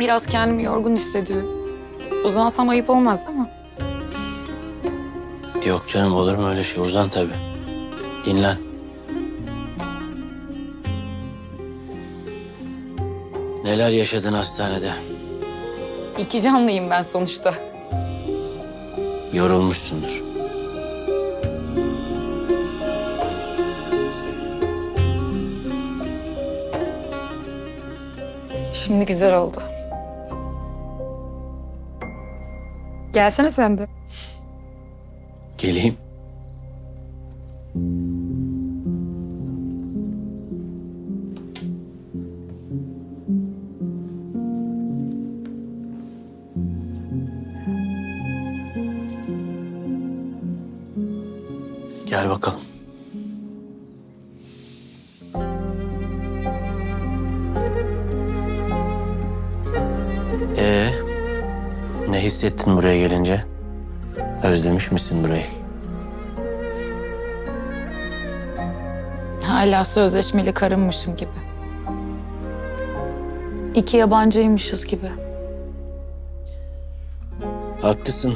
Biraz kendimi yorgun hissediyorum. Uzansam ayıp olmaz değil mi? Yok canım olur mu öyle şey? Uzan tabii. Dinlen. Neler yaşadın hastanede? İki canlıyım ben sonuçta. Yorulmuşsundur. Şimdi güzel oldu. Gelsene sen de. Geleyim. Gel bakalım. Hissettin buraya gelince? Özlemiş misin burayı? Hala sözleşmeli karınmışım gibi. İki yabancıymışız gibi. Haklısın.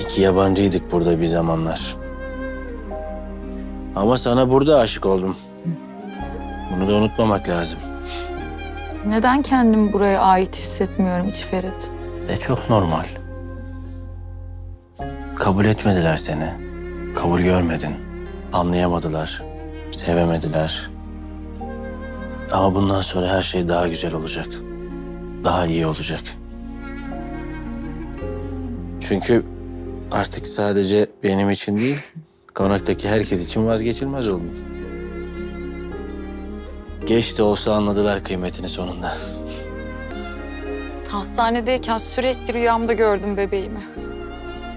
İki yabancıydık burada bir zamanlar. Ama sana burada aşık oldum. Bunu da unutmamak lazım. Neden kendimi buraya ait hissetmiyorum hiç Ferit? E çok normal. Kabul etmediler seni. Kabul görmedin. Anlayamadılar. Sevemediler. Ama bundan sonra her şey daha güzel olacak. Daha iyi olacak. Çünkü artık sadece benim için değil, konaktaki herkes için vazgeçilmez oldum. Geç de olsa anladılar kıymetini sonunda. Hastanedeyken sürekli rüyamda gördüm bebeğimi.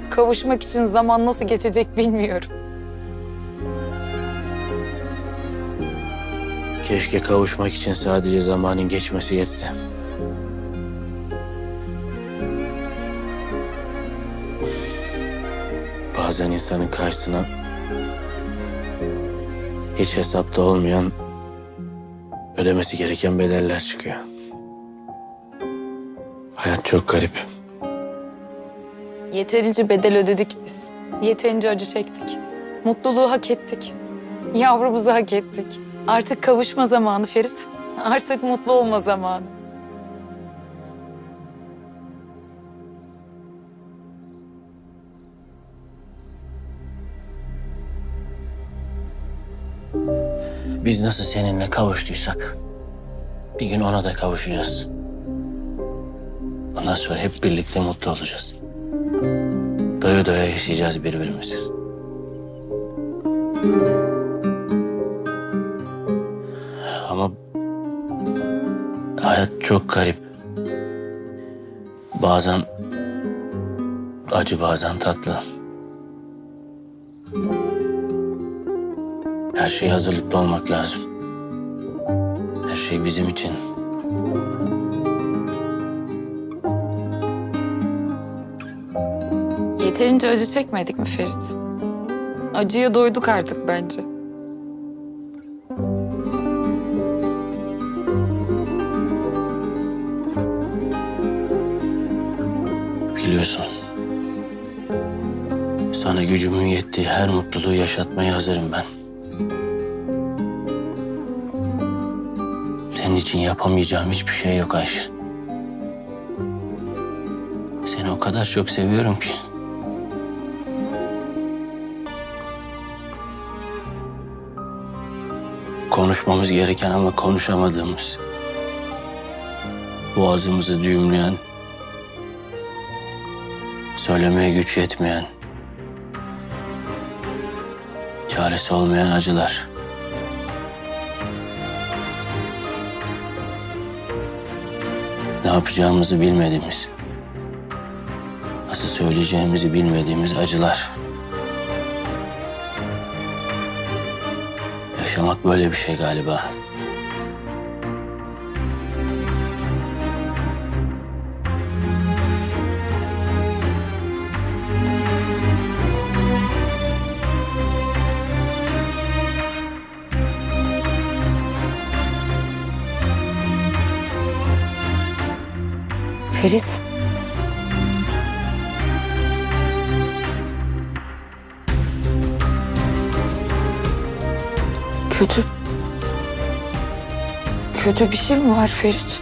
Kavuşmak için zaman nasıl geçecek bilmiyorum. Keşke kavuşmak için sadece zamanın geçmesi yetse. Bazen insanın karşısına hiç hesapta olmayan ödemesi gereken bedeller çıkıyor. Hayat çok garip. Yeterince bedel ödedik biz. Yeterince acı çektik. Mutluluğu hak ettik. Yavrumuzu hak ettik. Artık kavuşma zamanı Ferit. Artık mutlu olma zamanı. Biz nasıl seninle kavuştuysak bir gün ona da kavuşacağız. Ondan sonra hep birlikte mutlu olacağız. Doya doya yaşayacağız birbirimizi. Ama hayat çok garip. Bazen acı bazen tatlı. Her şeye hazırlıklı olmak lazım. Her şey bizim için. Yeterince acı çekmedik mi Ferit? Acıya doyduk artık bence. Biliyorsun. Sana gücümün yettiği her mutluluğu yaşatmaya hazırım ben. Senin için yapamayacağım hiçbir şey yok Ayşe. Seni o kadar çok seviyorum ki. Konuşmamız gereken ama konuşamadığımız, boğazımızı düğümleyen, Söylemeye güç yetmeyen, çaresi olmayan acılar. Ne yapacağımızı bilmediğimiz, nasıl söyleyeceğimizi bilmediğimiz acılar. Yaşamak böyle bir şey galiba. Ferit. Kötü... Kötü bir şey mi var Ferit?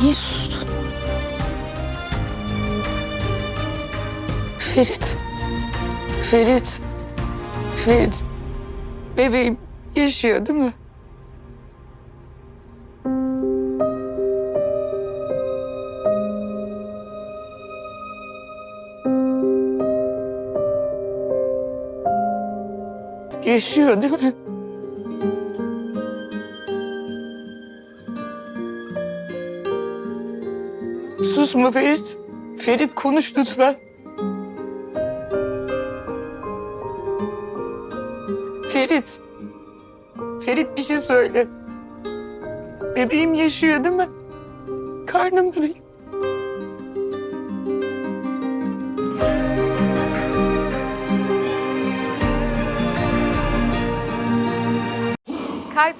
Niye sustun? Ferit. Ferit. Ferit. Bebeğim yaşıyor değil mi? Yaşıyor değil mi? Susma Ferit. Ferit konuş lütfen. Ferit. Ferit bir şey söyle. Bebeğim yaşıyor değil mi? Karnımda benim.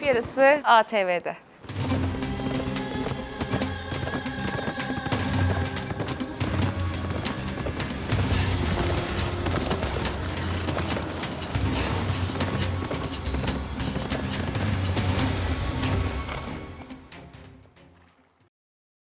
Yarısı ATV'de.